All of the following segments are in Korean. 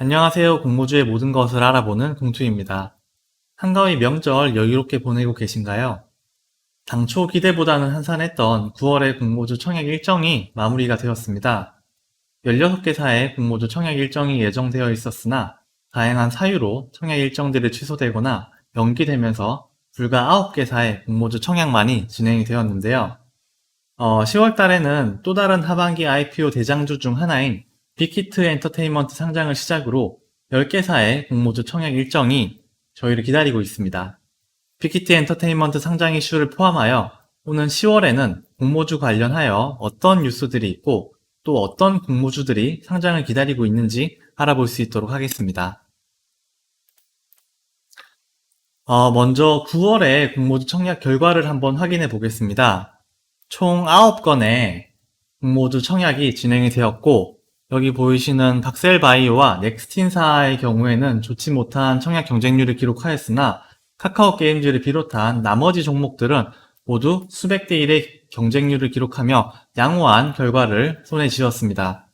안녕하세요. 공모주의 모든 것을 알아보는 공투입니다. 한가위 명절 여유롭게 보내고 계신가요? 당초 기대보다는 한산했던 9월의 공모주 청약 일정이 마무리가 되었습니다. 16개사의 공모주 청약 일정이 예정되어 있었으나 다양한 사유로 청약 일정들이 취소되거나 연기되면서 불과 9개사의 공모주 청약만이 진행이 되었는데요. 10월 달에는 또 다른 하반기 IPO 대장주 중 하나인 빅히트 엔터테인먼트 상장을 시작으로 10개사의 공모주 청약 일정이 저희를 기다리고 있습니다. 빅히트 엔터테인먼트 상장 이슈를 포함하여 오는 10월에는 공모주 관련하여 어떤 뉴스들이 있고 또 어떤 공모주들이 상장을 기다리고 있는지 알아볼 수 있도록 하겠습니다. 어, 먼저 9월의 공모주 청약 결과를 한번 확인해 보겠습니다. 총 9건의 공모주 청약이 진행이 되었고 여기 보이시는 박셀바이오와 넥스틴사의 경우에는 좋지 못한 청약 경쟁률을 기록하였으나 카카오 게임즈를 비롯한 나머지 종목들은 모두 수백 대 1의 경쟁률을 기록하며 양호한 결과를 손에 쥐었습니다.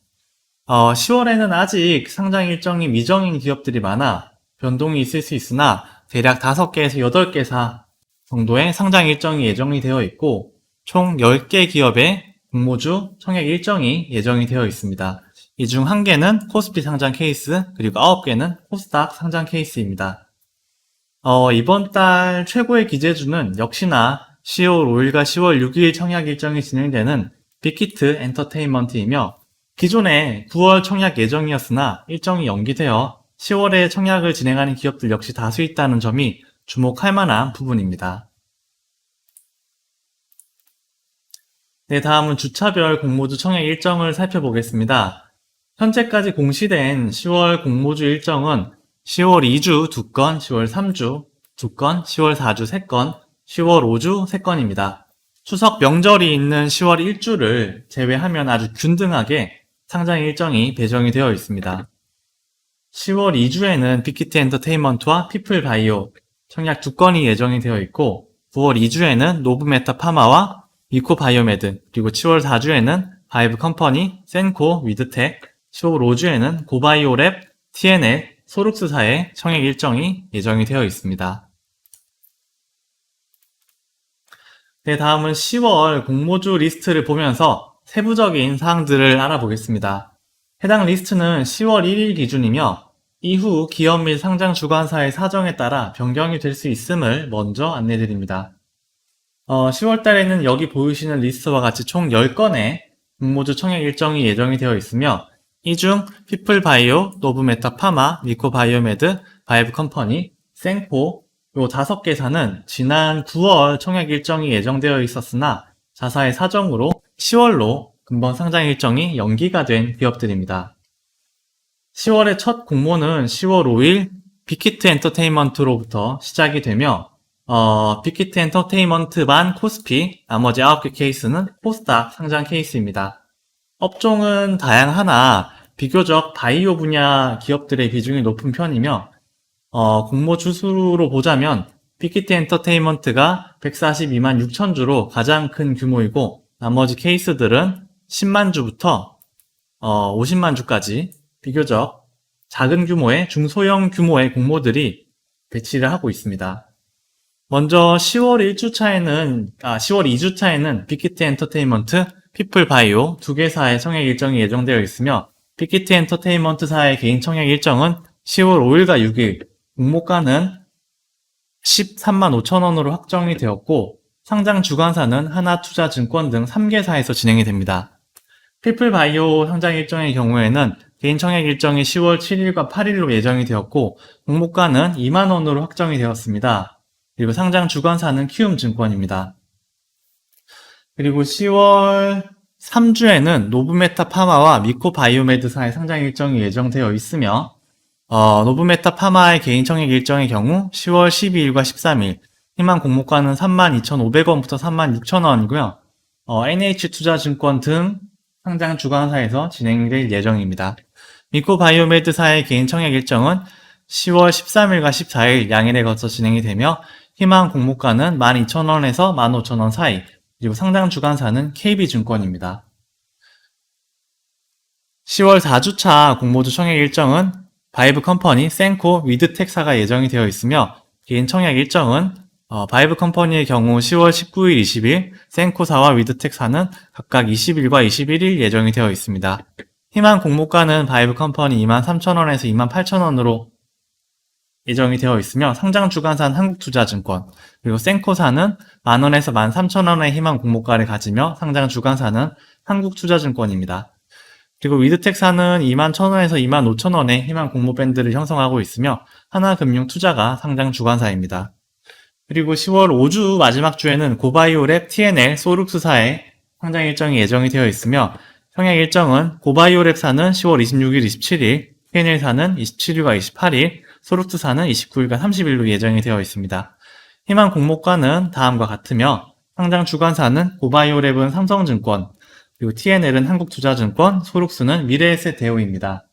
어, 10월에는 아직 상장 일정이 미정인 기업들이 많아 변동이 있을 수 있으나 대략 5개에서 8개사 정도의 상장 일정이 예정이 되어 있고 총 10개 기업의 공모주 청약 일정이 예정이 되어 있습니다. 이 중 한 개는 코스피 상장 케이스, 그리고 9개는 코스닥 상장 케이스입니다. 어, 이번 달 최고의 기재주는 역시나 10월 5일과 10월 6일 청약 일정이 진행되는 빅히트 엔터테인먼트이며 기존에 9월 청약 예정이었으나 일정이 연기되어 10월에 청약을 진행하는 기업들 역시 다수 있다는 점이 주목할 만한 부분입니다. 네, 다음은 주차별 공모주 청약 일정을 살펴보겠습니다. 현재까지 공시된 10월 공모주 일정은 10월 2주 2건, 10월 3주 2건, 10월 4주 3건, 10월 5주 3건입니다. 추석 명절이 있는 10월 1주를 제외하면 아주 균등하게 상장 일정이 배정이 되어 있습니다. 10월 2주에는 빅히트 엔터테인먼트와 피플바이오 청약 두 건이 예정이 되어 있고 9월 2주에는 노브메타 파마와 미코바이오메드 그리고 10월 4주에는 바이브 컴퍼니, 센코, 위드텍 10월 5주에는 고바이오랩, TNL, 소룩스사의 청약 일정이 예정이 되어 있습니다. 네, 다음은 10월 공모주 리스트를 보면서 세부적인 사항들을 알아보겠습니다. 해당 리스트는 10월 1일 기준이며 이후 기업 및 상장 주관사의 사정에 따라 변경이 될 수 있음을 먼저 안내드립니다. 어, 10월 달에는 여기 보이시는 리스트와 같이 총 10건의 공모주 청약 일정이 예정이 되어 있으며 이 중 피플바이오, 노브메타 파마, 미코바이오메드, 바이브 컴퍼니, 생포 요 다섯 개사는 지난 9월 청약 일정이 예정되어 있었으나 자사의 사정으로 10월로 금번 상장 일정이 연기가 된 기업들입니다. 10월의 첫 공모는 10월 5일 빅히트 엔터테인먼트로부터 시작이 되며 어, 빅히트 엔터테인먼트만 코스피, 나머지 9개 케이스는 코스닥 상장 케이스입니다. 업종은 다양하나 비교적 바이오 분야 기업들의 비중이 높은 편이며 어, 공모 주수로 보자면 빅히트 엔터테인먼트가 142만 6천 주로 가장 큰 규모이고 나머지 케이스들은 10만 주부터 어, 50만 주까지 비교적 작은 규모의 중소형 규모의 공모들이 배치를 하고 있습니다. 먼저 10월 1주차에는 아 10월 2주차에는 빅히트 엔터테인먼트, 피플바이오 두 개사의 청약 일정이 예정되어 있으며 빅히트 엔터테인먼트사의 개인 청약 일정은 10월 5일과 6일 공모가는 13만 5천 원으로 확정이 되었고 상장 주관사는 하나투자증권 등 3개사에서 진행이 됩니다. 피플바이오 상장 일정의 경우에는 개인 청약 일정이 10월 7일과 8일로 예정이 되었고 공모가는 2만 원으로 확정이 되었습니다. 그리고 상장 주관사는 키움증권입니다. 그리고 10월 3주에는 노브메타 파마와 미코 바이오메드사의 상장 일정이 예정되어 있으며 어, 노브메타 파마의 개인 청약 일정의 경우 10월 12일과 13일 희망 공모가는 32,500원부터 36,000원이고요. 어, NH투자증권 등 상장 주관사에서 진행될 예정입니다. 미코 바이오메드사의 개인 청약 일정은 10월 13일과 14일 양일에 거쳐 진행이 되며 희망 공모가는 12,000원에서 15,000원 사이 그리고 상장 주관사는 KB증권입니다. 10월 4주차 공모주 청약 일정은 바이브 컴퍼니, 센코, 위드텍사가 예정이 되어 있으며 개인 청약 일정은 어, 바이브 컴퍼니의 경우 10월 19일, 20일, 센코사와 위드텍사는 각각 20일과 21일 예정이 되어 있습니다. 희망 공모가는 바이브 컴퍼니 23,000원에서 28,000원으로 예정이 되어 있으며 상장 주관사는 한국투자증권 그리고 센코사는 만원에서 13,000원의 희망 공모가를 가지며 상장 주관사는 한국투자증권입니다. 그리고 위드텍사는 21,000원에서 25,000원의 희망 공모 밴드를 형성하고 있으며 하나금융투자가 상장 주관사입니다. 그리고 10월 5주 마지막 주에는 고바이오랩 TNL 소룩스사의 상장 일정이 예정이 되어 있으며 평양 일정은 고바이오랩사는 10월 26일, 27일, TNL사는 27일과 28일, 소룩스사는 29일과 30일로 예정이 되어 있습니다. 희망 공모가는 다음과 같으며 상장 주관사는 고바이오랩은 삼성증권, 그리고 TNL은 한국투자증권, 소룩스는 미래에셋 대우입니다.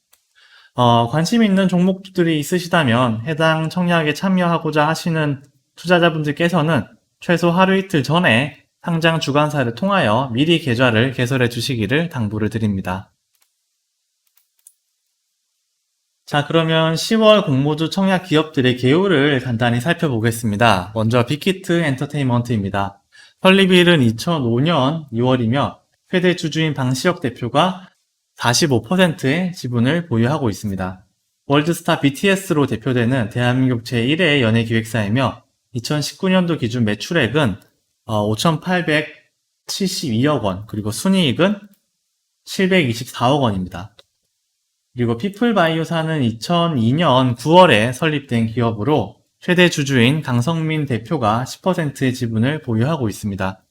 어, 관심 있는 종목들이 있으시다면 해당 청약에 참여하고자 하시는 투자자분들께서는 최소 하루 이틀 전에 상장 주관사를 통하여 미리 계좌를 개설해 주시기를 당부를 드립니다. 자, 그러면 10월 공모주 청약 기업들의 개요를 간단히 살펴보겠습니다. 먼저 빅히트 엔터테인먼트입니다. 설립일은 2005년 6월이며 최대 주주인 방시혁 대표가 45%의 지분을 보유하고 있습니다. 월드스타 BTS로 대표되는 대한민국 제1회 연예기획사이며 2019년도 기준 매출액은 5,872억 원, 그리고 순이익은 724억 원입니다. 그리고 피플바이오사는 2002년 9월에 설립된 기업으로 최대 주주인 강성민 대표가 10%의 지분을 보유하고 있습니다.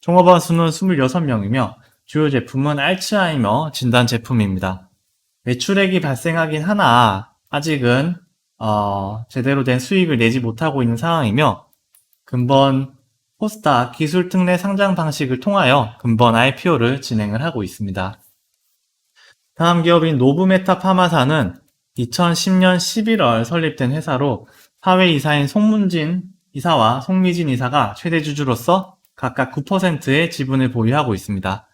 종업원 수는 26명이며 주요 제품은 알츠하이머 진단 제품입니다. 매출액이 발생하긴 하나 아직은 어, 제대로 된 수익을 내지 못하고 있는 상황이며 근본 포스타 기술 특례 상장 방식을 통하여 근본 IPO를 진행을 하고 있습니다. 다음 기업인 노브메타 파마사는 2010년 11월 설립된 회사로 사회이사인 송문진 이사와 송미진 이사가 최대 주주로서 각각 9%의 지분을 보유하고 있습니다.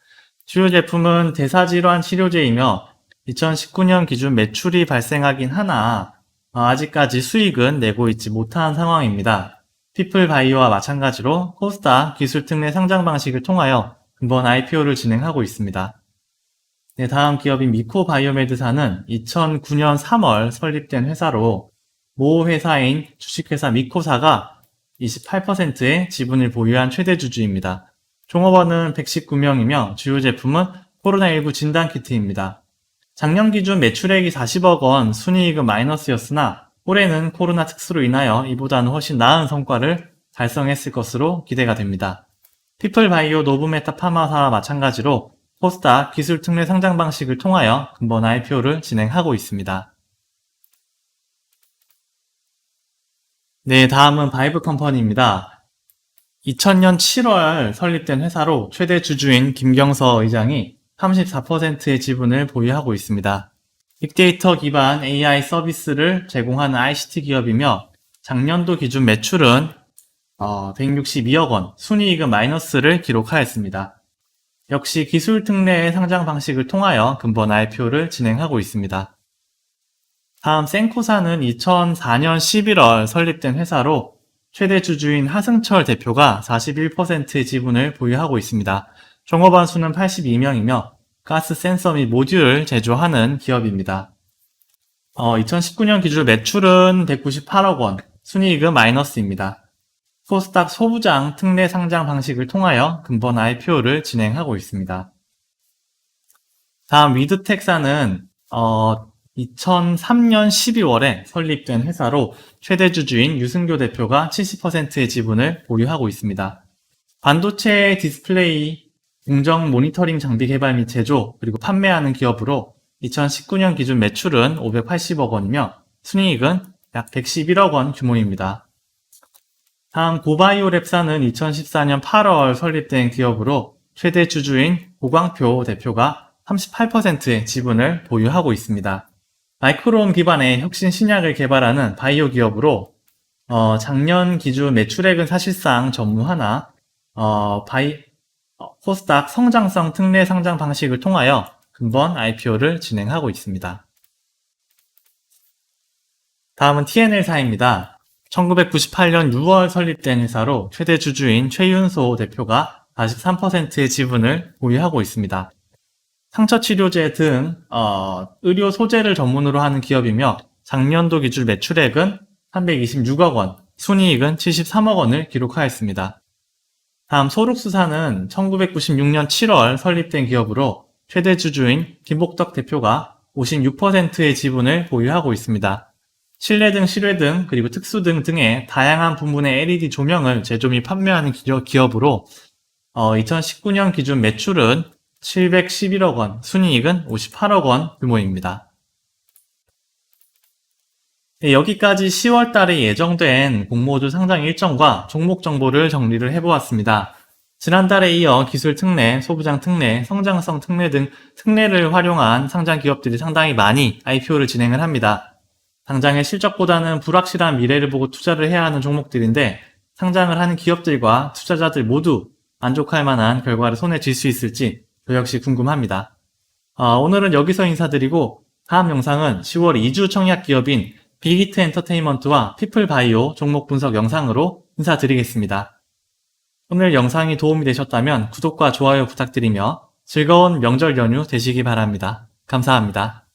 주요 제품은 대사질환 치료제이며 2019년 기준 매출이 발생하긴 하나 어, 아직까지 수익은 내고 있지 못한 상황입니다. 피플바이오와 마찬가지로 코스타 기술 특례 상장 방식을 통하여 근본 IPO를 진행하고 있습니다. 네, 다음 기업인 미코바이오메드사는 2009년 3월 설립된 회사로 모 회사인 주식회사 미코사가 28%의 지분을 보유한 최대 주주입니다. 종업원은 119명이며 주요 제품은 코로나19 진단키트입니다. 작년 기준 매출액이 40억 원, 순이익은 마이너스였으나 올해는 코로나 특수로 인하여 이보다는 훨씬 나은 성과를 달성했을 것으로 기대가 됩니다. 피플바이오 노브메타 파마사와 마찬가지로 포스타 기술 특례 상장 방식을 통하여 근본 IPO를 진행하고 있습니다. 네, 다음은 바이브 컴퍼니입니다. 2000년 7월 설립된 회사로 최대 주주인 김경서 의장이 34%의 지분을 보유하고 있습니다. 빅데이터 기반 AI 서비스를 제공하는 ICT 기업이며 작년도 기준 매출은 162억 원, 순이익은 마이너스를 기록하였습니다. 역시 기술 특례의 상장 방식을 통하여 근본 IPO를 진행하고 있습니다. 다음 센코사는 2004년 11월 설립된 회사로 최대 주주인 하승철 대표가 41%의 지분을 보유하고 있습니다. 종업원 수는 82명이며 가스 센서 및 모듈을 제조하는 기업입니다. 어, 2019년 기준 매출은 198억 원, 순이익은 마이너스입니다. 코스닥 소부장 특례 상장 방식을 통하여 근본 IPO를 진행하고 있습니다. 다음 위드텍사는 어, 2003년 12월에 설립된 회사로 최대 주주인 유승교 대표가 70%의 지분을 보유하고 있습니다. 반도체 디스플레이 공정 모니터링 장비 개발 및 제조 그리고 판매하는 기업으로 2019년 기준 매출은 580억 원이며 순이익은 약 111억 원 규모입니다. 다음 고바이오랩사는 2014년 8월 설립된 기업으로 최대 주주인 고광표 대표가 38%의 지분을 보유하고 있습니다. 마이크로홈 기반의 혁신 신약을 개발하는 바이오 기업으로 어, 작년 기준 매출액은 사실상 전무하나 어, 바이 어, 코스닥 성장성 특례 상장 방식을 통하여 근본 IPO를 진행하고 있습니다. 다음은 TNL사입니다. 1998년 6월 설립된 회사로 최대 주주인 최윤소 대표가 43%의 지분을 보유하고 있습니다. 상처 치료제 등 어, 의료 소재를 전문으로 하는 기업이며 작년도 기준 매출액은 326억 원, 순이익은 73억 원을 기록하였습니다. 다음 소룩수사는 1996년 7월 설립된 기업으로 최대 주주인 김복덕 대표가 56%의 지분을 보유하고 있습니다. 실내 등 실외 등 그리고 특수 등 등의 다양한 부문의 LED 조명을 제조 및 판매하는 기업- 기업으로 어, 2019년 기준 매출은 711억 원, 순이익은 58억 원 규모입니다. 네, 여기까지 10월 달에 예정된 공모주 상장 일정과 종목 정보를 정리를 해보았습니다. 지난달에 이어 기술 특례, 소부장 특례, 성장성 특례 등 특례를 활용한 상장 기업들이 상당히 많이 IPO를 진행을 합니다. 당장의 실적보다는 불확실한 미래를 보고 투자를 해야 하는 종목들인데 상장을 하는 기업들과 투자자들 모두 만족할 만한 결과를 손에 쥘 수 있을지 저 역시 궁금합니다. 아, 오늘은 여기서 인사드리고 다음 영상은 10월 2주 청약 기업인 빅히트 엔터테인먼트와 피플바이오 종목 분석 영상으로 인사드리겠습니다. 오늘 영상이 도움이 되셨다면 구독과 좋아요 부탁드리며 즐거운 명절 연휴 되시기 바랍니다. 감사합니다.